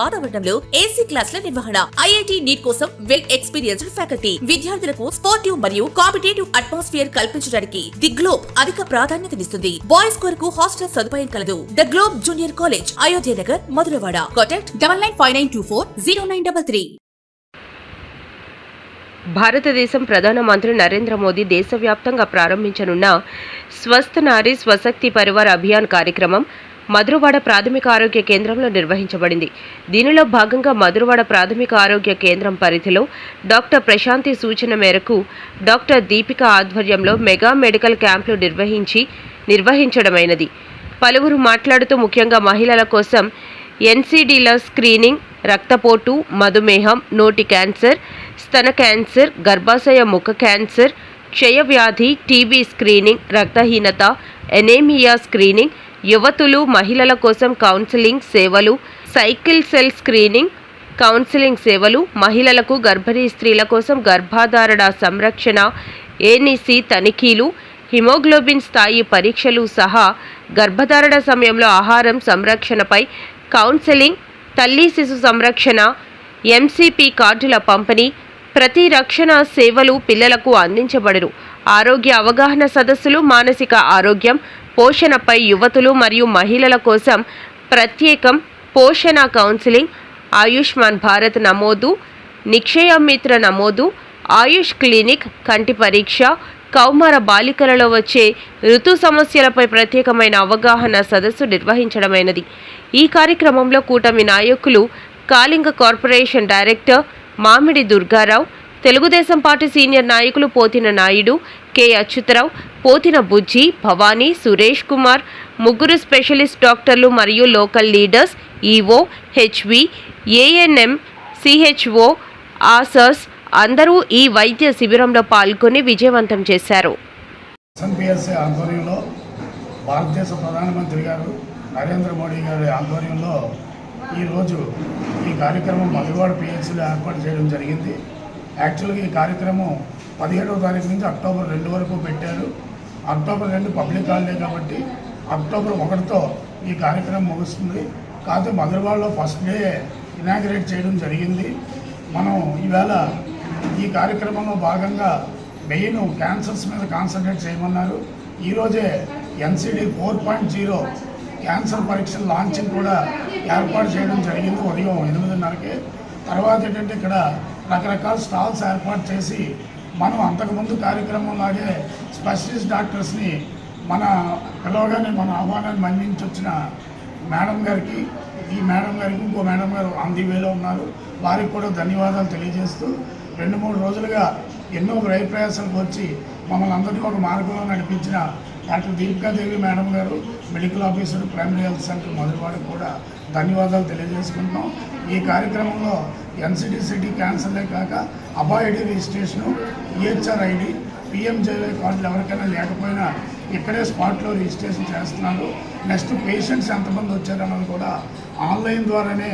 వాతావరణంలో ఏసీ క్లాసుల నిర్వహణ ఐఐటి నీట్ కోసం వెల్ ఎక్స్పీరియన్స్డ్ ఫ్యాకల్టీ విద్యార్థులకు స్పోర్టివ్ మరియు కాంపిటేటివ్ అట్మాస్ఫియర్ కల్పించడానికి ది గ్లోబ్ అధిక ప్రాధాన్యతనిస్తుంది బాయ్స్ కొరకు హాస్టల్ సదుపాయం కలదు. The Globe Junior College Ayodhya Nagar Madhurawada contact double nine five nine two four zero nine double three భారతదేశం ప్రధానమంత్రి నరేంద్ర మోదీ దేశవ్యాప్తంగా ప్రారంభించనున్న స్వస్థ నారీ స్వశక్తి పరివార్ అభియాన్ కార్యక్రమం మధురవాడ ప్రాథమిక ఆరోగ్య కేంద్రంలో నిర్వహించబడింది. దీనిలో భాగంగా మధురవాడ ప్రాథమిక ఆరోగ్య కేంద్రం పరిధిలో డాక్టర్ ప్రశాంతి సూచన మేరకు డాక్టర్ దీపిక ఆధ్వర్యంలో మెగా మెడికల్ క్యాంపులు నిర్వహించి నిర్వహించడమైనది. పలువురు మాట్లాడుతూ ముఖ్యంగా మహిళల కోసం ఎన్సీడీల స్క్రీనింగ్ రక్తపోటు మధుమేహం నోటి క్యాన్సర్ స్తన క్యాన్సర్ గర్భాశయ ముఖ క్యాన్సర్ క్షయవ్యాధి టీబీ స్క్రీనింగ్ రక్తహీనత ఎనేమియా స్క్రీనింగ్ యువతులు మహిళల కోసం కౌన్సిలింగ్ సేవలు సైకిల్ సెల్ స్క్రీనింగ్ కౌన్సిలింగ్ సేవలు మహిళలకు గర్భిణీ స్త్రీల కోసం గర్భాధారణ సంరక్షణ ఏనిసి తనిఖీలు హిమోగ్లోబిన్ స్థాయి పరీక్షలు సహా గర్భధారణ సమయంలో ఆహారం సంరక్షణపై కౌన్సెలింగ్ తల్లి శిశు సంరక్షణ ఎంసీపీ కార్డుల పంపిణీ ప్రతి రక్షణ సేవలు పిల్లలకు అందించబడును. ఆరోగ్య అవగాహన సదస్సులు మానసిక ఆరోగ్యం పోషణపై యువతులు మరియు మహిళల కోసం ప్రత్యేకం పోషణ కౌన్సిలింగ్ ఆయుష్మాన్ భారత్ నమోదు నిక్షయ మిత్ర నమోదు ఆయుష్ క్లినిక్ కంటి పరీక్ష కౌమార బాలికలలో వచ్చే ఋతు సమస్యలపై ప్రత్యేకమైన అవగాహన సదస్సు నిర్వహించడమైనది. ఈ కార్యక్రమంలో కూటమి నాయకులు కాళింగ కార్పొరేషన్ డైరెక్టర్ మామిడి దుర్గారావు తెలుగుదేశం పార్టీ సీనియర్ నాయకులు పోతిన నాయుడు కె. అచ్యుతరావు పోతిన బుజ్జి భవానీ సురేష్ కుమార్ ముగ్గురు స్పెషలిస్ట్ డాక్టర్లు మరియు local leaders EO HV ANM CHO ఆసర్స్ అందరూ ఈ వైద్య శిబిరంలో పాల్గొని విజయవంతం చేశారు. ఆధ్వర్యంలో భారతదేశ ప్రధానమంత్రి గారు నరేంద్ర మోడీ గారి ఆధ్వర్యంలో ఈరోజు ఈ కార్యక్రమం మధువాడ పిహెచ్సిలో ఏర్పాటు చేయడం జరిగింది. యాక్చువల్గా ఈ కార్యక్రమం పదిహేడవ తారీఖు నుంచి అక్టోబర్ రెండు వరకు పెట్టారు. అక్టోబర్ రెండు పబ్లిక్ హాలిడే కాబట్టి అక్టోబర్ ఒకటితో ఈ కార్యక్రమం ముగుస్తుంది. కాకపోతే మధురవాడలో ఫస్ట్ డే ఇనాగ్రేట్ చేయడం జరిగింది. మనం ఈవేళ ఈ కార్యక్రమంలో భాగంగా మెయిన్ క్యాన్సర్స్ మీద కాన్సన్ట్రేట్ చేయమన్నారు. ఈరోజే NCD four point zero cancer పరీక్షల లాంచింగ్ కూడా ఏర్పాటు చేయడం జరిగింది ఉదయం ఎనిమిదిన్నరకి. తర్వాత ఏంటంటే ఇక్కడ రకరకాల స్టాల్స్ ఏర్పాటు చేసి మనం అంతకుముందు కార్యక్రమం లాగే స్పెషలిస్ట్ డాక్టర్స్ని మన పిలవగానే మన ఆహ్వానాన్ని మన్నించి వచ్చిన మేడం గారికి ఈ మేడం గారికి ఇంకో మేడం గారు అందివేలో వేలో ఉన్నారు. వారికి కూడా ధన్యవాదాలు తెలియజేస్తూ రెండు మూడు రోజులుగా ఎన్నో ప్రయత్నాలకు వచ్చి మమ్మల్ని అందరినీ ఒక మార్గంలో నడిపించిన డాక్టర్ దీపికాదేవి మేడం గారు medical officer primary health centre మొదటివాడికి కూడా ధన్యవాదాలు తెలియజేసుకుంటున్నాం. ఈ కార్యక్రమంలో ఎన్సిడిసిటీ క్యాన్సర్లే కాక అబాయిడీ రిజిస్ట్రేషను ఈహెచ్ఆర్ ఐడి పిఎంజేవై కార్డులు ఎవరికైనా లేకపోయినా ఇక్కడే స్పాట్లో రిజిస్ట్రేషన్ చేస్తున్నారు. నెక్స్ట్ పేషెంట్స్ ఎంతమంది వచ్చారన్నది కూడా ఆన్లైన్ ద్వారానే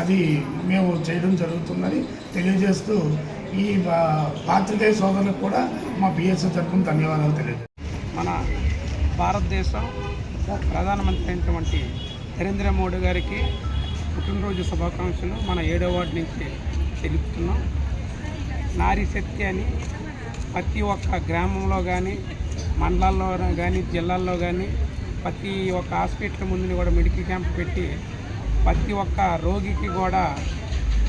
అది మేము చేయడం జరుగుతుందని తెలియజేస్తూ ఈ పాత్రికేయ సోదరులకు కూడా మా పిఎస్సి తరఫున ధన్యవాదాలు తెలియజేస్తాం మన భారతదేశం ప్రధానమంత్రి అయినటువంటి నరేంద్ర మోడీ గారికి పుట్టినరోజు శుభాకాంక్షలు. మన ఏడో వార్డు నుంచి తెలుపుతున్నాం నారీ శక్తి అని ప్రతి ఒక్క గ్రామంలో కానీ మండలాల్లో కానీ జిల్లాల్లో కానీ ప్రతి ఒక్క హాస్పిటల్ ముందుని కూడా మెడికల్ క్యాంప్ పెట్టి ప్రతి ఒక్క రోగికి కూడా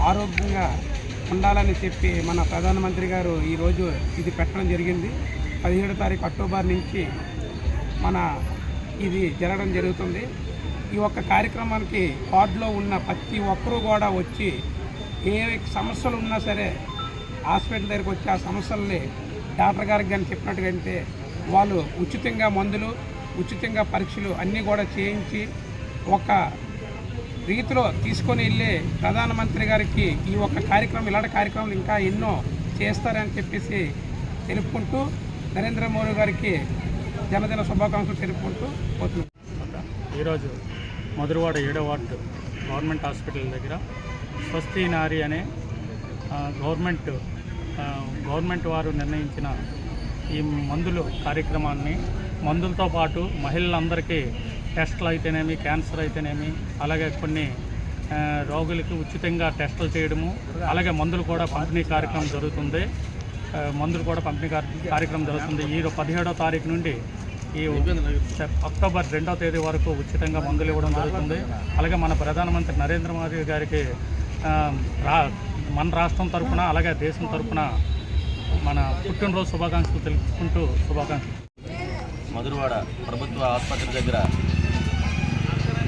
ఆరోగ్యంగా ఉండాలని చెప్పి మన ప్రధానమంత్రి గారు ఈరోజు ఇది పెట్టడం జరిగింది. పదిహేడు తారీఖు అక్టోబర్ నుంచి మన ఇది జరగడం జరుగుతుంది. ఈ ఒక్క కార్యక్రమానికి వార్డులో ఉన్న ప్రతి ఒక్కరూ కూడా వచ్చి ఏ సమస్యలు ఉన్నా సరే హాస్పిటల్ దగ్గరికి వచ్చి ఆ సమస్యల్ని డాక్టర్ గారికి కానీ చెప్పినట్టుగంటే వాళ్ళు ఉచితంగా మందులు ఉచితంగా పరీక్షలు అన్నీ కూడా చేయించి ఒక రీతిలో తీసుకొని వెళ్ళే ప్రధానమంత్రి గారికి ఈ ఒక్క కార్యక్రమం ఇలాంటి కార్యక్రమాలు ఇంకా ఎన్నో చేస్తారని చెప్పేసి తెలుపుకుంటూ నరేంద్ర మోడీ గారికి జన్మదిన శుభాకాంక్షలు తెలుపుకుంటూ పోతున్నాం. ఈరోజు మధురవాడ ఏడో వార్డు గవర్నమెంట్ హాస్పిటల్ దగ్గర స్వస్తి నారి అనే గవర్నమెంట్ గవర్నమెంట్ వారు నిర్ణయించిన ఈ మందులు కార్యక్రమాన్ని మందులతో పాటు మహిళలందరికీ టెస్టులు అయితేనేమి క్యాన్సర్ అయితేనేమి అలాగే కొన్ని రోగులకి ఉచితంగా టెస్టులు చేయడము అలాగే మందులు కూడా పంపిణీ కార్యక్రమం జరుగుతుంది. మందులు కూడా పంపిణీ కార్యక్రమం జరుగుతుంది. ఈ పదిహేడో తారీఖు నుండి ఈ అక్టోబర్ రెండవ తేదీ వరకు ఉచితంగా మందులు ఇవ్వడం జరుగుతుంది. అలాగే మన ప్రధానమంత్రి నరేంద్ర మోదీ గారికి రా మన రాష్ట్రం తరఫున అలాగే దేశం తరఫున మన పుట్టినరోజు శుభాకాంక్షలు తెలుపుకుంటూ శుభాకాంక్షలు. మధురవాడ ప్రభుత్వ ఆసుపత్రి దగ్గర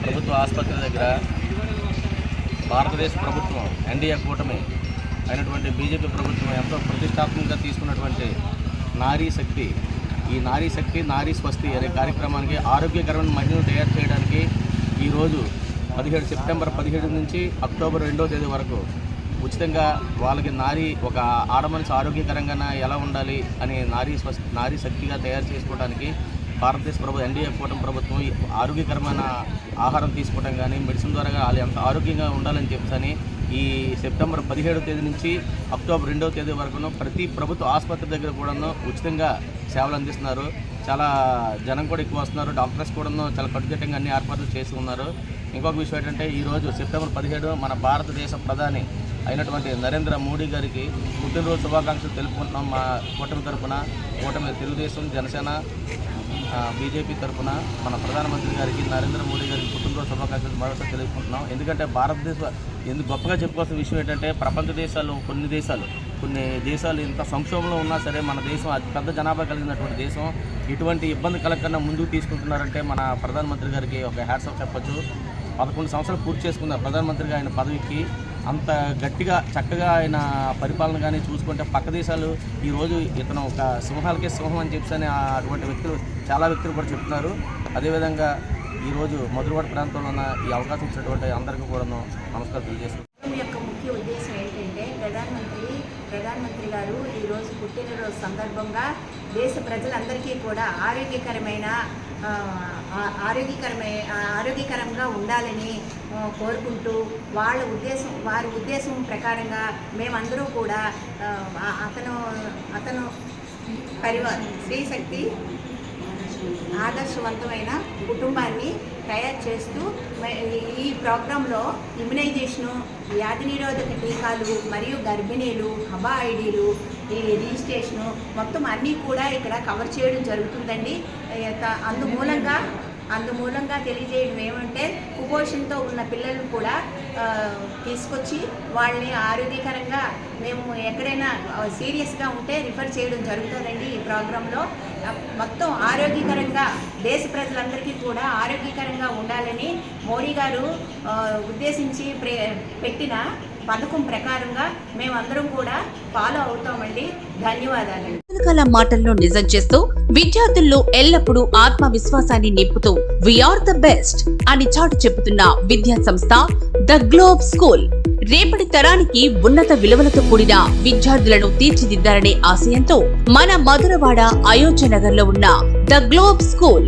ప్రభుత్వ ఆసుపత్రి దగ్గర భారతదేశ ప్రభుత్వం ఎన్డీఏ కూటమి అయినటువంటి బీజేపీ ప్రభుత్వం ఎంతో ప్రతిష్టాత్మకంగా తీసుకున్నటువంటి నారీ శక్తి ఈ నారీ శక్తి నారీ స్వస్తి అనే కార్యక్రమానికి ఆరోగ్యకరమైన మహిళను తయారు చేయడానికి ఈరోజు పదిహేడు సెప్టెంబర్ పదిహేడు నుంచి అక్టోబర్ రెండో తేదీ వరకు ఉచితంగా వాళ్ళకి నారీ ఒక ఆడమనిషి ఆరోగ్యకరంగా ఎలా ఉండాలి అని నారీ స్వస్ నారీ శక్తిగా తయారు చేసుకోవడానికి భారతదేశ ప్రభుత్వం ఎన్డీఏ కూటమి ప్రభుత్వం ఈ ఆరోగ్యకరమైన ఆహారం తీసుకోవడం కానీ మెడిసిన్ ద్వారా వాళ్ళు ఎంత ఆరోగ్యంగా ఉండాలని చెప్తాని ఈ సెప్టెంబర్ పదిహేడవ తేదీ నుంచి అక్టోబర్ రెండవ తేదీ వరకును ప్రతి ప్రభుత్వ ఆసుపత్రి దగ్గర కూడాను ఉచితంగా సేవలు అందిస్తున్నారు. చాలా జనం కూడా ఎక్కువ వస్తున్నారు. డాక్టర్స్ కూడా చాలా కట్టుదిట్టంగా అన్ని ఏర్పాట్లు చేసి ఉన్నారు. ఇంకొక విషయం ఏంటంటే ఈరోజు సెప్టెంబర్ పదిహేడు మన భారతదేశ ప్రధాని అయినటువంటి నరేంద్ర మోడీ గారికి పుట్టినరోజు శుభాకాంక్షలు తెలుపుకుంటున్నాం మా కూటమి తరఫున కూటమి తెలుగుదేశం జనసేన బీజేపీ తరఫున మన ప్రధానమంత్రి గారికి నరేంద్ర మోడీ గారికి పుట్టినరోజు శుభాకాంక్షలు మరోసారి తెలుసుకుంటున్నాం ఎందుకంటే భారతదేశ ఎందుకు గొప్పగా చెప్పుకోవాల్సిన విషయం ఏంటంటే ప్రపంచ దేశాలు కొన్ని దేశాలు కొన్ని దేశాలు ఇంత సంక్షోభంలో ఉన్నా సరే మన దేశం అతి పెద్ద జనాభా కలిగినటువంటి దేశం. ఎటువంటి ఇబ్బంది కలగకుండా ముందుకు తీసుకుంటున్నారంటే మన ప్రధానమంత్రి గారికి ఒక హ్యాట్స్ ఆఫ్ చెప్పొచ్చు. పదకొండు సంవత్సరాలు పూర్తి చేసుకున్న ప్రధానమంత్రిగా ఆయన పదవికి అంత గట్టిగా చక్కగా ఆయన పరిపాలన కానీ చూసుకుంటే పక్క దేశాలు ఈరోజు ఇతను ఒక సింహాలకే సింహం అని చెప్పి అటువంటి వ్యక్తులు చాలా వ్యక్తులు కూడా చెప్తున్నారు. అదేవిధంగా ఈరోజు మధురవాడ ప్రాంతంలో ఉన్న ఈ అవకాశం ఇచ్చినటువంటి అందరికీ కూడా నమస్కారం తెలియజేస్తున్నాను యొక్క ముఖ్య ఉద్దేశం ఏంటంటే ప్రధానమంత్రి ప్రధానమంత్రి గారు ఈరోజు పుట్టినరోజు సందర్భంగా దేశ ప్రజలందరికీ కూడా ఆరోగ్యకరమైన ఆ, ఆరోగ్యకరమైన ఆరోగ్యకరంగా ఉండాలని కోరుకుంటూ వాళ్ళ ఉద్దేశం వారి ఉద్దేశం ప్రకారంగా మేమందరూ కూడా అతను అతను పరివా శ్రీశక్తి ఆదర్శవంతమైన కుటుంబాన్ని తయారు చేస్తూ ఈ ప్రోగ్రాంలో ఇమ్యునైజేషను వ్యాధి నిరోధక టీకాలు మరియు గర్భిణీలు హబా ఐడీలు ఈ రిజిస్ట్రేషను మొత్తం అన్నీ కూడా ఇక్కడ కవర్ చేయడం జరుగుతుందండి. అందుమూలంగా అందుమూలంగా తెలియజేయడం ఏమంటే కుపోషణతో ఉన్న పిల్లలను కూడా తీసుకొచ్చి వాళ్ళని ఆరోగ్యకరంగా మేము ఎక్కడైనా సీరియస్గా ఉంటే రిఫర్ చేయడం జరుగుతుందండి ఈ ప్రోగ్రాంలో. మొత్తం ఆరోగ్యకరంగా దేశ ప్రజలందరికీ కూడా ఆరోగ్యకరంగా ఉండాలని మోడీ గారు ఉద్దేశించి ప్రే పెట్టిన పథకం ప్రకారంగా మేమందరం కూడా ఫాలో అవుతామండి. ధన్యవాదాలండి రకరకాల మాటల్లో నిజం చేస్తూ విద్యార్థుల్లో ఎల్లప్పుడూ ఆత్మవిశ్వాసాన్ని నింపుతూ వీఆర్ ద బెస్ట్ అని చాటు చెబుతున్న విద్యా సంస్థ ద గ్లోబ్ స్కూల్ రేపటి తరానికి ఉన్నత విలువలతో కూడిన విద్యార్థులను తీర్చిదిద్దారనే ఆశయంతో మన మధురవాడ అయోధ్య నగర్లో ఉన్న ద గ్లోబ్ స్కూల్